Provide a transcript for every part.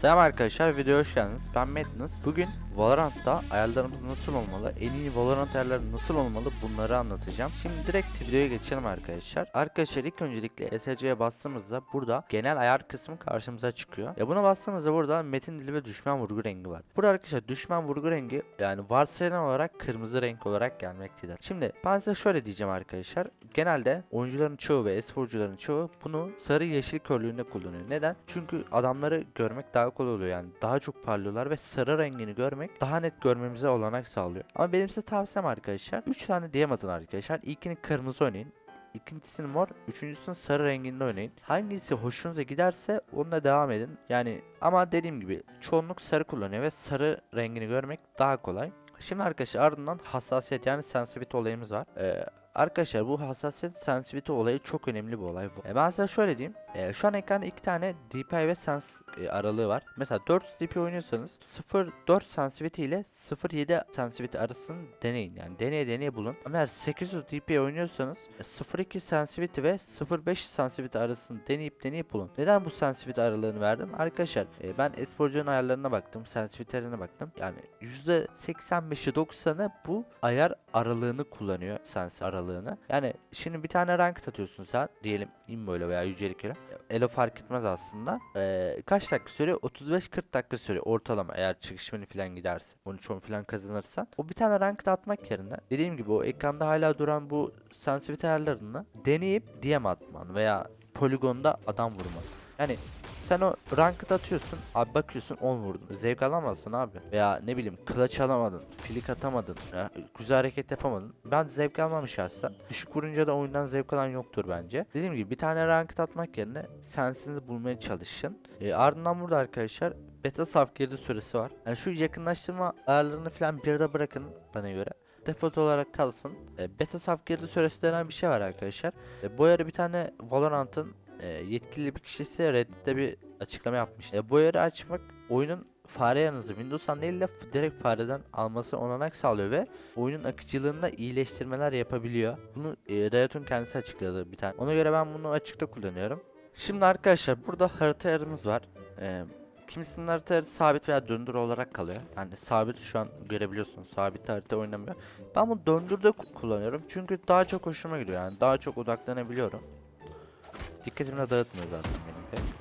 Selam arkadaşlar videoya hoş geldiniz. Ben Madness. Bugün Valorant'ta ayarlarımız nasıl olmalı, en iyi Valorant ayarları nasıl olmalı bunları anlatacağım. Şimdi direkt videoya geçelim arkadaşlar. Arkadaşlar ilk öncelikle SC'ye bastığımızda burada genel ayar kısmı karşımıza çıkıyor. Ya buna bastığımızda burada metin dili ve düşman vurgu rengi var. Burada arkadaşlar düşman vurgu rengi yani varsayılan olarak kırmızı renk olarak gelmektedir. Şimdi ben size şöyle diyeceğim arkadaşlar. Genelde oyuncuların çoğu ve esporcuların çoğu bunu sarı yeşil körlüğünde kullanıyor. Neden? Çünkü adamları görmek daha kolay oluyor yani daha çok parlıyorlar ve sarı rengini görmek daha net görmemize olanak sağlıyor. Ama benim size tavsiyem arkadaşlar 3 tane DM atın arkadaşlar. İlkini kırmızı oynayın. İkincisini mor, üçüncüsünü sarı renginde oynayın. Hangisi hoşunuza giderse onunla devam edin. Yani ama dediğim gibi çoğunluk sarı kullanıyor ve sarı rengini görmek daha kolay. Şimdi arkadaşlar ardından hassasiyet yani sensitivity olayımız var. Ee, arkadaşlar bu hassasiyet sensitivity olayı çok önemli bir olay. Ee, ben size şöyle diyeyim. Ee, şu an ekranda iki tane DPI ve sens e, aralığı var. Mesela 4 DPI oynuyorsanız 0.4 sensitivity ile 0.7 sensitivity arasını deneyin. Yani deneye deneye bulun. Ama eğer 800 DPI oynuyorsanız e, 0.2 sensitivity ve 0.5 sensitivity arasını deneyip deneyip bulun. Neden bu sensitivity aralığını verdim? Arkadaşlar e, ben esporcunun ayarlarına baktım. Sensitivity'lerine baktım. Yani %85'i 90'ı bu ayar aralığını kullanıyor. Sens aralığını. Yani şimdi bir tane rank atıyorsun sen. Diyelim ile veya yücelik ile. Elo fark etmez aslında. Ee, kaç dakika sürüyor? 35-40 dakika sürüyor ortalama eğer çıkış menü falan giderse. 13-10 falan kazanırsan. O bir tane rank atmak yerine dediğim gibi o ekranda hala duran bu sensitivity ayarlarını deneyip DM atman veya poligonda adam vurman. Yani sen o ranked atıyorsun abi bakıyorsun 10 vurdun. Zevk alamazsın abi. Veya ne bileyim clutch alamadın flick atamadın ya, güzel hareket yapamadın. Ben zevk almam şahsen. Düşük vurunca da oyundan zevk alan yoktur bence. Dediğim gibi bir tane ranked atmak yerine sensinizi bulmaya çalışın. E, ardından burada arkadaşlar beta saf girdi süresi var. Yani şu yakınlaştırma ayarlarını falan bir arada bırakın bana göre. Default olarak kalsın. E, beta saf girdi süresi denen bir şey var arkadaşlar. E, bu ara bir tane Valorant'ın e, yetkili bir kişisi Reddit'te bir açıklama yapmış. E, bu ayarı açmak oyunun fare yanınızı de f- direkt fareden alması olanak sağlıyor ve oyunun akıcılığında iyileştirmeler yapabiliyor. Bunu e, Riot'un kendisi açıkladı bir tane. Ona göre ben bunu açıkta kullanıyorum. Şimdi arkadaşlar burada harita ayarımız var. E, kimisinin harita ayarı sabit veya döndür olarak kalıyor. Yani sabit şu an görebiliyorsunuz. Sabit harita oynamıyor. Ben bunu döndürde ku- kullanıyorum. Çünkü daha çok hoşuma gidiyor. Yani daha çok odaklanabiliyorum. Dikkatimi de dağıtmıyor zaten benim pek.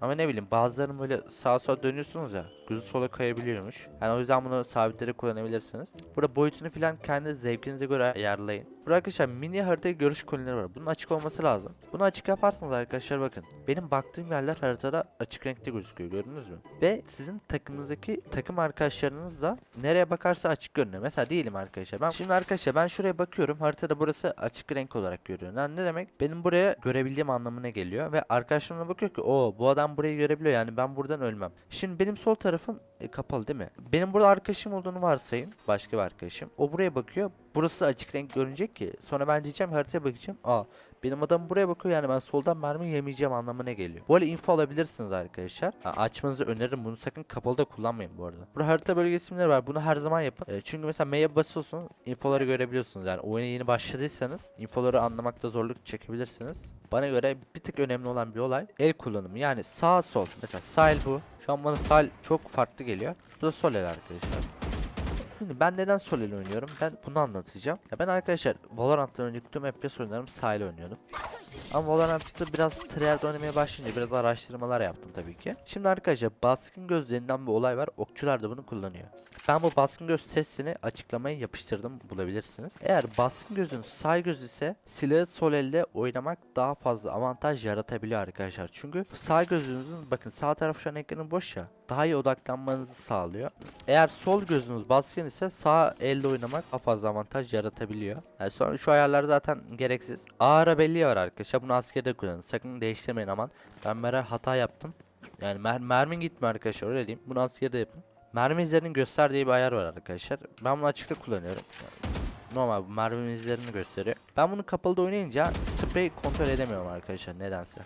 Ama ne bileyim bazılarının böyle sağa sola dönüyorsunuz ya gözü sola kayabiliyormuş. Yani o yüzden bunu sabitleri kullanabilirsiniz. Burada boyutunu falan kendi zevkinize göre ayarlayın. Arkadaşlar mini harita görüş kolonileri var. Bunun açık olması lazım. Bunu açık yaparsanız arkadaşlar bakın. Benim baktığım yerler haritada açık renkte gözüküyor gördünüz mü? Ve sizin takımınızdaki takım arkadaşlarınız da nereye bakarsa açık görünüyor. Mesela diyelim arkadaşlar ben şimdi arkadaşlar ben şuraya bakıyorum haritada burası açık renk olarak görüyor. Yani ne demek? Benim buraya görebildiğim anlamına geliyor ve arkadaşlarım da bakıyor ki o bu adam burayı görebiliyor yani ben buradan ölmem. Şimdi benim sol tarafım e, kapalı değil mi? Benim burada arkadaşım olduğunu varsayın. Başka bir arkadaşım. O buraya bakıyor. Burası açık renk görünecek ki. Sonra ben diyeceğim haritaya bakacağım. Aa benim adam buraya bakıyor yani ben soldan mermi yemeyeceğim anlamına geliyor. Böyle info alabilirsiniz arkadaşlar. Ha, açmanızı öneririm. Bunu sakın kapalı da kullanmayın bu arada. Burada harita bölge isimleri var. Bunu her zaman yapın. E, çünkü mesela M'ye basıyorsun infoları görebiliyorsunuz. Yani oyuna yeni başladıysanız infoları anlamakta zorluk çekebilirsiniz. Bana göre bir tık önemli olan bir olay el kullanımı. Yani sağ sol. Mesela sağ el bu. Şu an bana sağ el çok farklı geliyor. Bu da sol el arkadaşlar. Şimdi ben neden sol el oynuyorum? Ben bunu anlatacağım. Ya ben arkadaşlar Valorant'tan önce tüm FPS oyunlarım sağ el oynuyordum. Ama Valorant'ta biraz tryhard oynamaya başlayınca biraz araştırmalar yaptım tabii ki. Şimdi arkadaşlar baskın göz denilen bir olay var. Okçular da bunu kullanıyor. Ben bu baskın göz testini açıklamaya yapıştırdım bulabilirsiniz. Eğer baskın gözün sağ göz ise silahı sol elde oynamak daha fazla avantaj yaratabiliyor arkadaşlar. Çünkü sağ gözünüzün bakın sağ taraf şu an ekranın boş ya daha iyi odaklanmanızı sağlıyor. Eğer sol gözünüz baskın ise sağ elde oynamak daha fazla avantaj yaratabiliyor. Yani sonra şu ayarlar zaten gereksiz. Ağır belli var arkadaşlar. Bunu askerde kullanın. Sakın değiştirmeyin aman. Ben meğer hata yaptım. Yani mer mermin gitmiyor arkadaşlar öyle diyeyim. Bunu askerde yapın. Mermi izlerinin göster bir ayar var arkadaşlar. Ben bunu açıkta kullanıyorum. Normal bu mermi izlerini gösteriyor. Ben bunu kapalıda oynayınca sprey kontrol edemiyorum arkadaşlar nedense.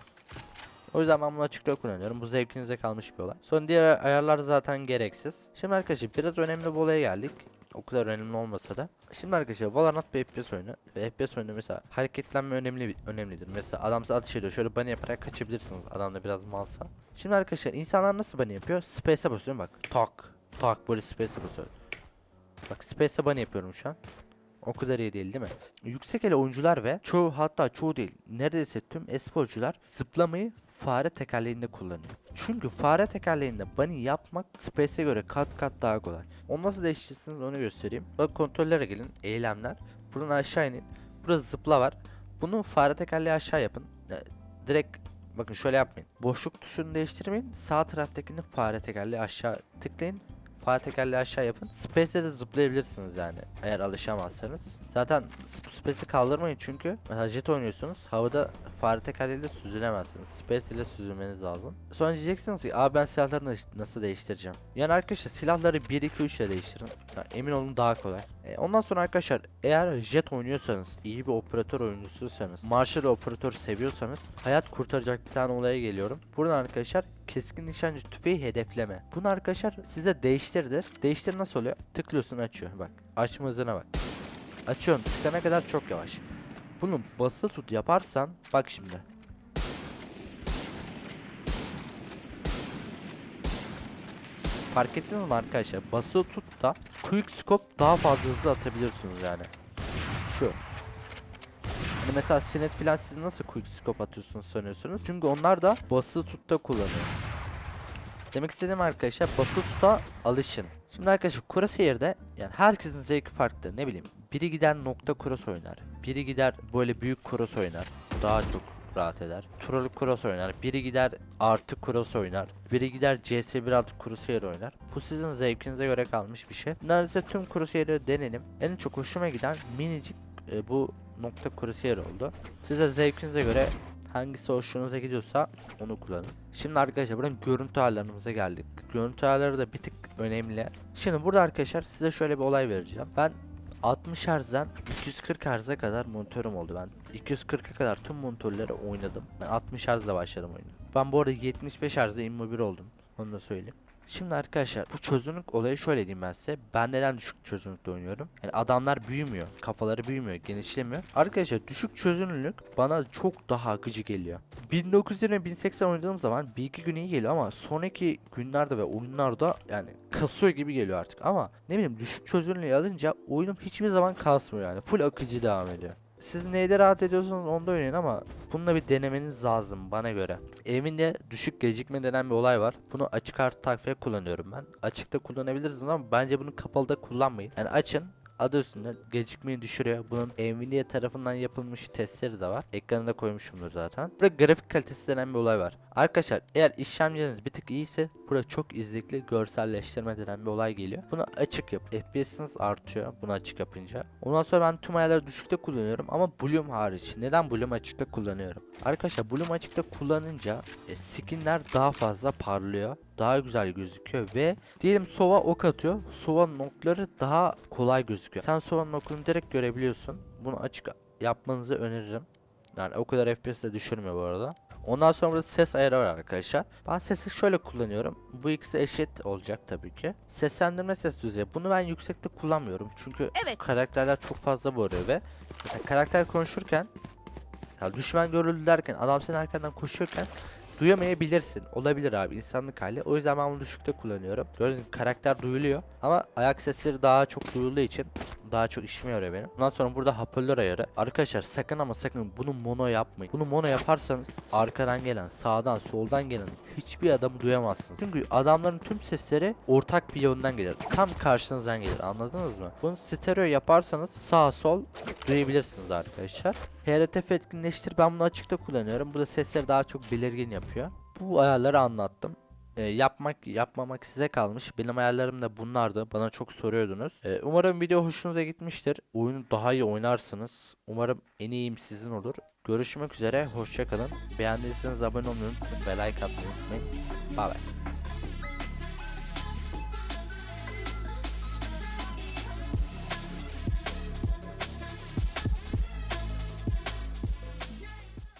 O yüzden ben bunu açıkta kullanıyorum. Bu zevkinize kalmış bir olay. Sonra diğer ayarlar zaten gereksiz. Şimdi arkadaşlar biraz önemli bir olaya geldik. O kadar önemli olmasa da. Şimdi arkadaşlar Valorant bir FPS oyunu. Ve FPS oyunu mesela hareketlenme önemli önemlidir. Mesela adam size ateş ediyor. Şöyle bunny yaparak kaçabilirsiniz. Adam da biraz malsa. Şimdi arkadaşlar insanlar nasıl bunny yapıyor? Space'e basıyorum bak. Tak. Tak böyle space'e basıyorum. Bak space'e bunny yapıyorum şu an. O kadar iyi değil değil mi? Yüksek ele oyuncular ve çoğu hatta çoğu değil neredeyse tüm esporcular zıplamayı fare tekerleğinde kullanıyor. Çünkü fare tekerleğinde bunny yapmak space'e göre kat kat daha kolay. Onu nasıl değiştirirsiniz onu göstereyim. Bak kontrollere gelin. Eylemler. Buradan aşağı inin. Burada zıpla var. Bunu fare tekerleği aşağı yapın. Ya, direkt bakın şöyle yapmayın. Boşluk tuşunu değiştirmeyin. Sağ taraftakini fare tekerleği aşağı tıklayın. Fare tekerleği aşağı yapın. Space'e de zıplayabilirsiniz yani. Eğer alışamazsanız. Zaten sp- Space'i kaldırmayın çünkü. Jet oynuyorsunuz. Havada fare tekerleğiyle süzülemezsiniz. Space ile süzülmeniz lazım. Sonra diyeceksiniz ki abi ben silahları nas- nasıl değiştireceğim? Yani arkadaşlar silahları 1 2 3 ile değiştirin. Ya, emin olun daha kolay. E, ondan sonra arkadaşlar eğer jet oynuyorsanız, iyi bir operatör oyuncusuysanız, marşal operatör seviyorsanız hayat kurtaracak bir tane olaya geliyorum. Buradan arkadaşlar keskin nişancı tüfeği hedefleme. Bunu arkadaşlar size değiştirdir. Değiştir nasıl oluyor? Tıklıyorsun açıyor bak. Açma hızına bak. Açıyorum sıkana kadar çok yavaş. Bunu basılı tut yaparsan bak şimdi. Fark ettiniz mi arkadaşlar? Basılı tut da quick scope daha fazla hızlı atabiliyorsunuz yani. Şu. Hani mesela sinet filan siz nasıl quick scope atıyorsunuz sanıyorsunuz? Çünkü onlar da basılı tutta kullanıyor. Demek istediğim arkadaşlar basılı tuta alışın. Şimdi arkadaşlar Crosshair'de yani herkesin zevki farklı. Ne bileyim biri gider nokta cross oynar. Biri gider böyle büyük cross oynar. Daha çok rahat eder. Troll cross oynar. Biri gider artı cross oynar. Biri gider CS1 altı Crosshair oynar. Bu sizin zevkinize göre kalmış bir şey. Neredeyse tüm Crosshair'leri denedim. En çok hoşuma giden minicik e, bu nokta Crosshair oldu. Size zevkinize göre hangisi hoşunuza gidiyorsa onu kullanın. Şimdi arkadaşlar buradan görüntü ayarlarımıza geldik. Görüntü ayarları da bir tık önemli. Şimdi burada arkadaşlar size şöyle bir olay vereceğim. Ben 60 Hz'den 240 Hz'e kadar monitörüm oldu. Ben 240'a kadar tüm monitörleri oynadım. Ben 60 Hz'le başladım oyunu. Ben bu arada 75 Hz'de immobil oldum. Onu da söyleyeyim. Şimdi arkadaşlar bu çözünürlük olayı şöyle diyeyim ben size. Ben neden düşük çözünürlükte oynuyorum? Yani adamlar büyümüyor. Kafaları büyümüyor. Genişlemiyor. Arkadaşlar düşük çözünürlük bana çok daha akıcı geliyor. 1920 1080 oynadığım zaman bir iki gün iyi geliyor ama sonraki günlerde ve oyunlarda yani kasıyor gibi geliyor artık. Ama ne bileyim düşük çözünürlüğü alınca oyunum hiçbir zaman kasmıyor yani. Full akıcı devam ediyor. Siz neyde rahat ediyorsanız onda oynayın ama bununla bir denemeniz lazım bana göre. Evinde düşük gecikme denen bir olay var. Bunu açık artı takviye kullanıyorum ben. Açıkta kullanabilirsiniz ama bence bunu kapalıda kullanmayın. Yani açın adı üstünde gecikmeyi düşürüyor. Bunun Nvidia tarafından yapılmış testleri de var. Ekranında koymuşumdur zaten. Burada grafik kalitesi denen bir olay var. Arkadaşlar eğer işlemciniz bir tık iyiyse burada çok izlikli görselleştirme denen bir olay geliyor. Bunu açık yap. FPS'iniz artıyor bunu açık yapınca. Ondan sonra ben tüm ayarları düşükte kullanıyorum ama Bloom hariç. Neden Bloom açıkta kullanıyorum? Arkadaşlar Bloom açıkta kullanınca e, skinler daha fazla parlıyor. Daha güzel gözüküyor ve diyelim Sova ok atıyor. Sova'nın okları daha kolay gözüküyor. Sen Sova'nın okunu direkt görebiliyorsun. Bunu açık yapmanızı öneririm. Yani o kadar FPS de düşürmüyor bu arada. Ondan sonra burada ses ayarı var arkadaşlar. Ben sesi şöyle kullanıyorum. Bu ikisi eşit olacak tabii ki. Seslendirme ses düzeyi. Bunu ben yüksekte kullanmıyorum. Çünkü Evet. karakterler çok fazla bağırıyor ve mesela karakter konuşurken ya düşman görüldü derken adam senin arkandan koşuyorken duyamayabilirsin. Olabilir abi insanlık hali. O yüzden ben bunu düşükte kullanıyorum. Gördüğünüz karakter duyuluyor. Ama ayak sesleri daha çok duyulduğu için daha çok işime yarıyor benim. Ondan sonra burada hoparlör ayarı. Arkadaşlar sakın ama sakın bunu mono yapmayın. Bunu mono yaparsanız arkadan gelen, sağdan, soldan gelen hiçbir adamı duyamazsınız. Çünkü adamların tüm sesleri ortak bir yönden gelir. Tam karşınızdan gelir. Anladınız mı? Bunu stereo yaparsanız sağ sol duyabilirsiniz arkadaşlar. HRTF etkinleştir ben bunu açıkta kullanıyorum. Burada sesleri daha çok belirgin yapıyor. Bu ayarları anlattım. Ee, yapmak yapmamak size kalmış. Benim ayarlarım da bunlardı. Bana çok soruyordunuz. Ee, umarım video hoşunuza gitmiştir. Oyunu daha iyi oynarsınız. Umarım en iyim sizin olur. Görüşmek üzere. Hoşçakalın. Beğendiyseniz abone olmayı unutmayın ve like atmayı unutmayın. Bye bye.